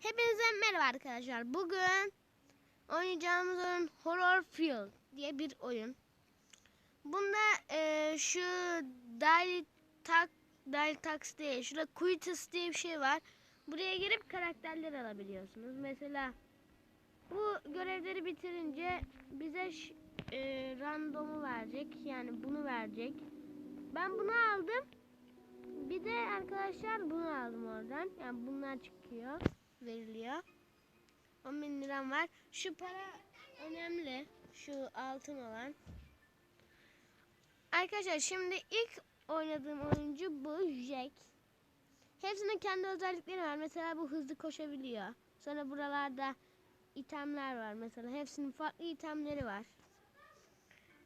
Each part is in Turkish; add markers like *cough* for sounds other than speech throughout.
Hepinize merhaba arkadaşlar. Bugün oynayacağımız oyun Horror Field diye bir oyun. Bunda eee, şu Daily Tak Tax değil. Şurada Quitus diye bir şey var. Buraya girip karakterler alabiliyorsunuz. Mesela bu görevleri bitirince bize eee, randomu verecek. Yani bunu verecek. Ben bunu aldım. Bir de arkadaşlar bunu aldım oradan. Yani bunlar çıkıyor. Veriliyor. 10 bin liram var. Şu para önemli. Şu altın olan. Arkadaşlar şimdi ilk oynadığım oyuncu bu Jack. Hepsinin kendi özellikleri var. Mesela bu hızlı koşabiliyor. Sonra buralarda itemler var mesela. Hepsinin farklı itemleri var.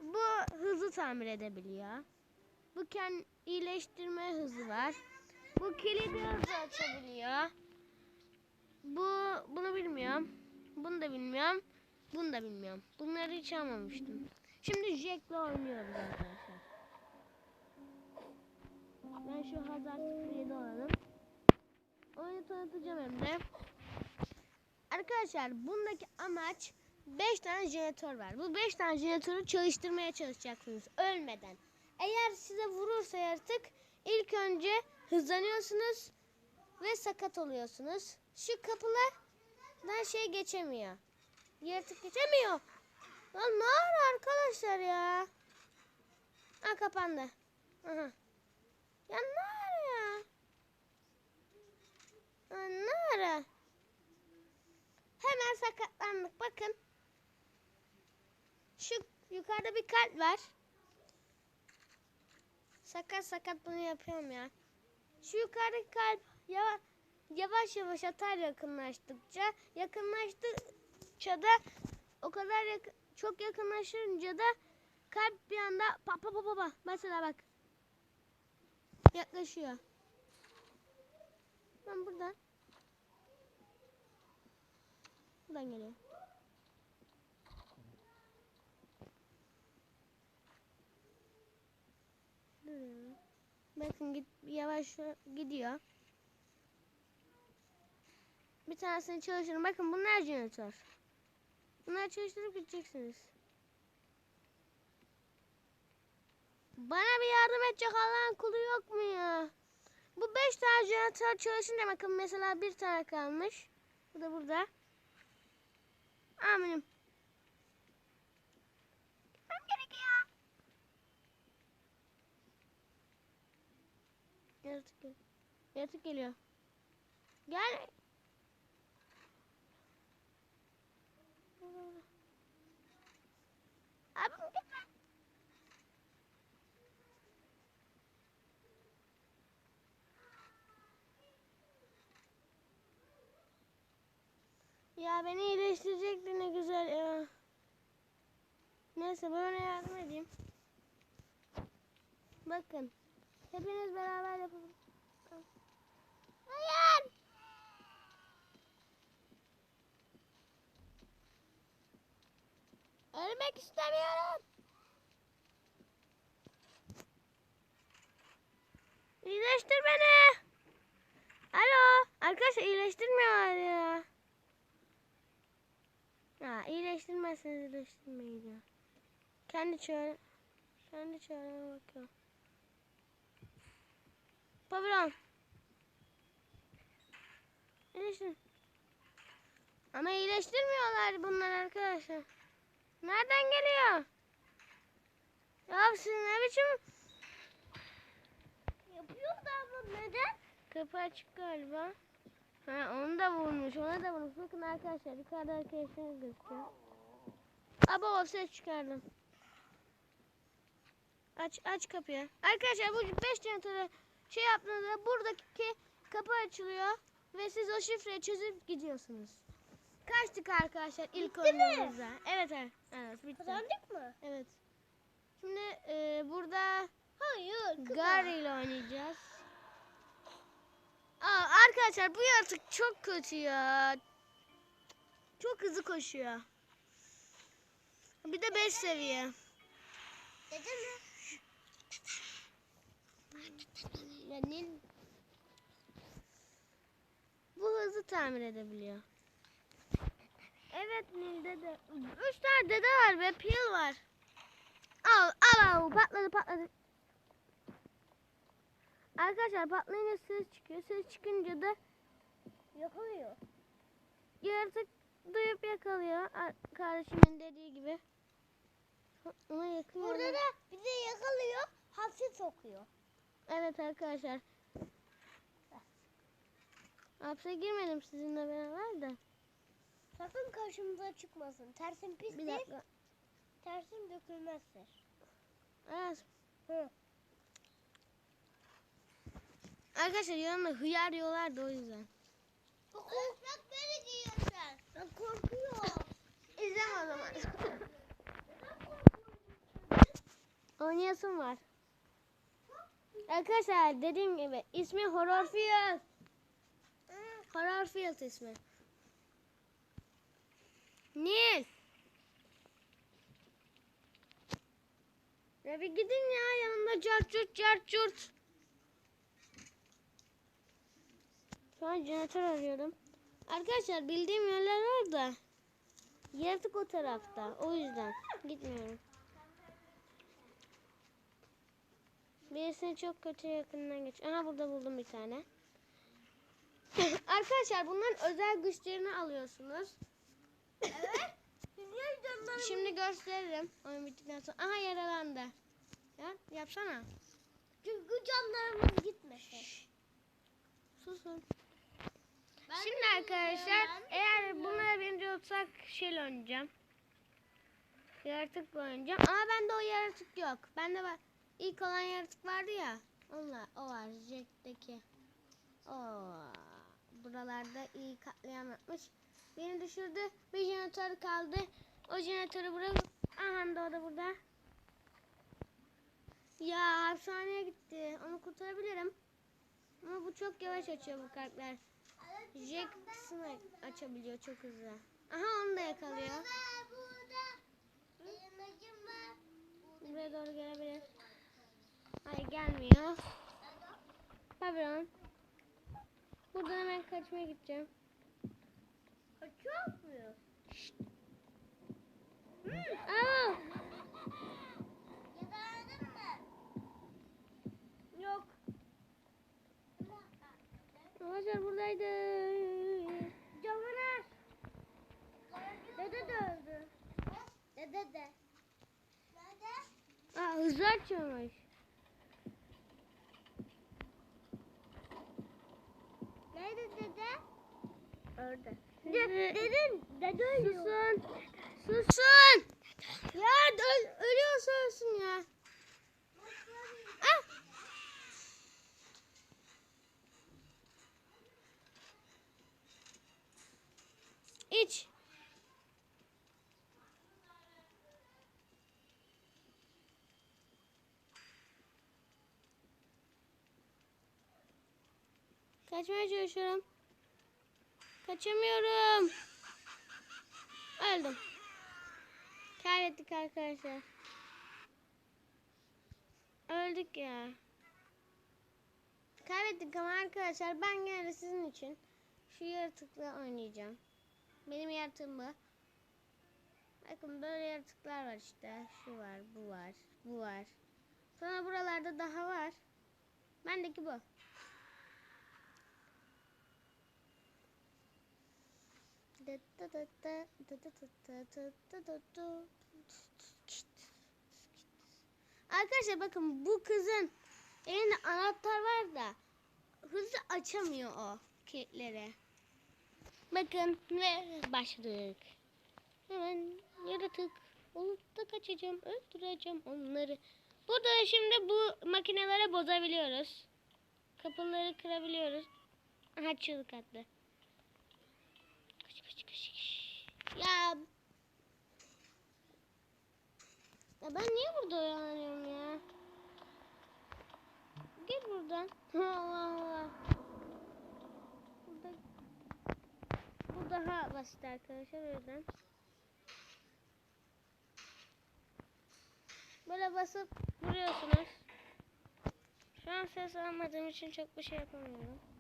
Bu hızlı tamir edebiliyor. Bu kendi iyileştirme hızı var. Bu kilidi hızlı açabiliyor. Bu bunu bilmiyorum. Bunu da bilmiyorum. Bunu da bilmiyorum. Bunları hiç almamıştım. Şimdi Jack'le oynuyoruz arkadaşlar. Ben şu Hazard 07 olalım. Oyunu tanıtacağım hem. Arkadaşlar bundaki amaç 5 tane jeneratör var. Bu 5 tane jeneratörü çalıştırmaya çalışacaksınız ölmeden. Eğer size vurursa yaratık ilk önce hızlanıyorsunuz ve sakat oluyorsunuz. Şu kapılardan şey geçemiyor. Yaratık geçemiyor. Lan ne ara arkadaşlar ya? Ha kapandı. Aha. Ya ne ara ya? Ha, ne ara? Hemen sakatlandık bakın. Şu yukarıda bir kalp var. Sakat sakat bunu yapıyorum ya. Şu yukarıdaki kalp yavaş yavaş, yavaş atar yakınlaştıkça. Yakınlaştıkça da o kadar yakın, çok yakınlaşınca da kalp bir anda pa pa pa pa pa. Mesela bak. Yaklaşıyor. Ben buradan. Buradan geliyor. Bakın git, yavaş gidiyor. Bir tanesini çalıştırın. Bakın bunlar jeneratör. Bunları çalıştırıp gideceksiniz. Bana bir yardım edecek Allah'ın kulu yok mu ya? Bu beş tane jeneratör çalışınca bakın mesela bir tane kalmış. Bu da burada. Aminim. Yaratık geliyor. Yaratık geliyor. Gel. Ya beni iyileştirecekti ne güzel ya. Neyse ona yardım edeyim. Bakın. Hepiniz beraber yapın. Hayır. Ölmek istemiyorum. İyileştir beni. Alo. Arkadaşlar iyileştirmiyorlar ya. Ya ya. Kendi çare. Kendi çareme bakıyorum. Pavyon. İyileştir. Ama iyileştirmiyorlar bunlar arkadaşlar. Nereden geliyor? Ya siz ne biçim yapıyor da bu neden? Kapı açık galiba. Ha onu da vurmuş, ona da vurmuş. Bakın arkadaşlar yukarıda arkadaşlarınız gözüküyor. Aba o ses çıkardım. Aç aç kapıyı. Arkadaşlar bu 5 jeneratörü şey yaptığınızda buradaki kapı açılıyor ve siz o şifreyi çözüp gidiyorsunuz. Kaçtık arkadaşlar ilk oyunumuzda. Evet evet. Evet bitti. Kazandık mı? Evet. Şimdi e, burada Hayır. Gary ile oynayacağız. Aa, arkadaşlar bu yaratık çok kötü ya. Çok hızlı koşuyor. Bir de 5 seviye. Dede mi? Ne- Bu hızlı tamir edebiliyor. Evet Nil dede. Üç tane dede var ve pil var. Al al al patladı patladı. Arkadaşlar patlayınca ses çıkıyor. Ses çıkınca da Yakalıyor. yaratık duyup yakalıyor. Ar- Kardeşimin dediği gibi. Ona yakın Burada da bizi yakalıyor. Hapse sokuyor. Evet arkadaşlar. Hapse girmedim sizinle beraber de. Sakın karşımıza çıkmasın. Tersin Bir pistir. dakika. Tersin dökülmezse. Evet. Hı. Arkadaşlar yanımda hıyar yiyorlar da o yüzden. Korkak korkuyorum. İzleme o zaman. Oynayasım var. Arkadaşlar dediğim gibi ismi Horrorfield. Horrorfield ismi. Nil. Ya bir gidin ya yanımda cart curt cart curt. Şu an jeneratör arıyorum. Arkadaşlar bildiğim yerler var da yaratık o tarafta. O yüzden gitmiyorum. Birisini çok kötü yakından geç. Aha burada buldum bir tane. *coughs* Arkadaşlar bunların özel güçlerini alıyorsunuz. Evet. Şimdi gösteririm. Oyun bittikten sonra. Aha yaralandı. Ya yapsana. Çünkü canlarımız gitmesin. Susun. Şimdi arkadaşlar eğer bunlara birinci olsak şeyle oynayacağım. Yaratıkla oynayacağım. Ama bende o yaratık yok. Bende var. İlk olan yaratık vardı ya. Onlar, o var. Jack'teki. O. Buralarda iyi katliam yapmış. Beni düşürdü. Bir jeneratör kaldı. O jeneratörü bırak. Aha da o da burada. Ya hapishaneye gitti. Onu kurtarabilirim. Ama bu çok yavaş açıyor bu kartlar. Jack kısmı açabiliyor çok hızlı. Aha onu da yakalıyor. Buraya doğru gelebilir. Hayır gelmiyor. Pardon. Buradan hemen kaçmaya gideceğim. Kaçıyor muyuz? Aa! Yakaladın mı? Yok. Arkadaşlar buradaydı. Canavar. Dede de öldü. Dede de. Nerede? Aa hızlı açıyormuş. Nerede dede? Orada. Dedin, dede ölüyor. Susun. Susun. Ya öl ölüyorsa ölsün ya. Kaçmaya çalışıyorum. Kaçamıyorum. Öldüm. Kaybettik arkadaşlar. Öldük ya. Kaybettik ama arkadaşlar ben gene sizin için şu yaratıkla oynayacağım. Benim yaratığım bu. Bakın böyle yaratıklar var işte. Şu var, bu var, bu var. Sonra buralarda daha var. Bendeki bu. Arkadaşlar bakın bu kızın elinde anahtar var da hızlı açamıyor o kilitleri. Bakın ve başladık. Hemen yaratık olup da kaçacağım, öldüreceğim onları. Burada da şimdi bu makinelere bozabiliyoruz. Kapıları kırabiliyoruz. Aha çığlık attı. Ya ya ben niye burada oyalanıyorum ya? Git buradan. *laughs* Allah Allah. Burada bu daha basit arkadaşlar o. Böyle basıp vuruyorsunuz. Şu an ses almadığım için çok bir şey yapamıyorum.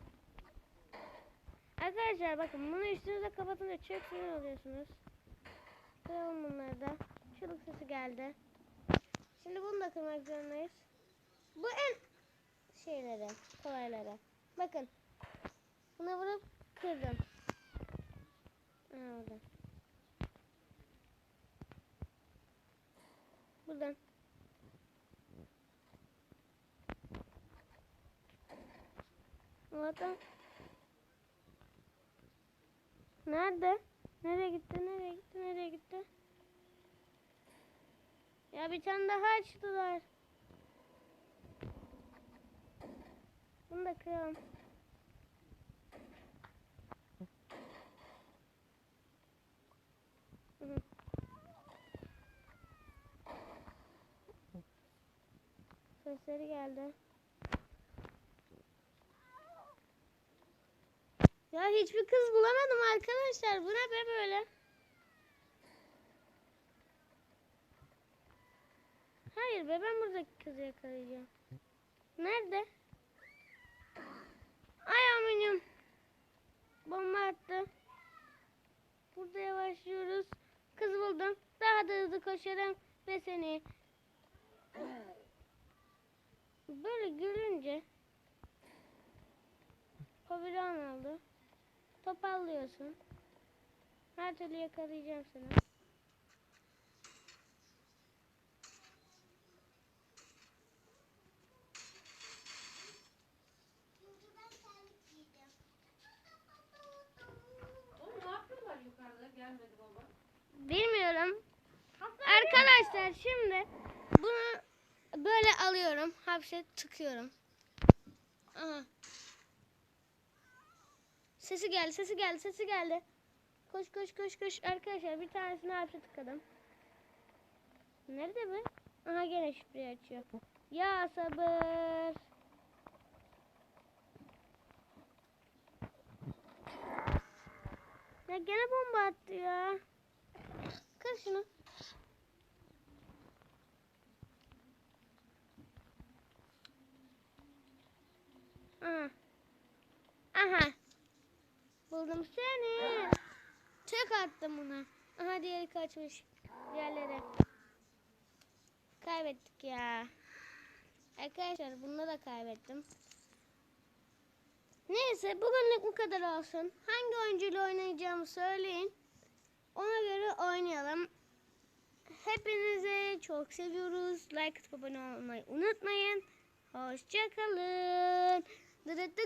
Arkadaşlar bakın bunu üstünüze kapatınca çok sinir oluyorsunuz. Kıralım bunları da. Çığlık sesi geldi. Şimdi bunu da kırmak zorundayız. Bu en şeyleri, kolayları. Bakın. Buna vurup kırdım. Orada. Buradan. Oradan. Nerede? Nereye gitti? Nereye gitti? Nereye gitti? Ya bir tane daha açtılar. Bunu da kıralım. Sesleri geldi. Ya hiçbir kız bulamadım arkadaşlar. Bu ne be böyle? Hayır be ben buradaki kızı yakalayacağım. Nerede? Ay aminim. Bomba attı. Burada yavaşlıyoruz. Kız buldum. Daha da hızlı koşarım ve seni. Böyle gülünce Koviran aldı. Topallıyorsun. Her türlü yakalayacağım seni. Bilmiyorum. Arkadaşlar şimdi bunu böyle alıyorum. Hapse tıkıyorum. Aha. Sesi geldi, sesi geldi, sesi geldi. Koş koş koş koş. Arkadaşlar bir tanesini hapse tıkadım. Nerede bu? Aha gene şifreyi açıyor. Ya sabır. Ya gene bomba attı ya. Kır şunu. Aha. Aha. Buldum seni. Tek attım ona. Aha diğeri kaçmış. Diğerleri. Kaybettik ya. Arkadaşlar bunda da kaybettim. Neyse bugünlük bu kadar olsun. Hangi oyuncuyla oynayacağımı söyleyin. Ona göre oynayalım. Hepinizi çok seviyoruz. Like atıp abone olmayı unutmayın. Hoşçakalın. Dı dı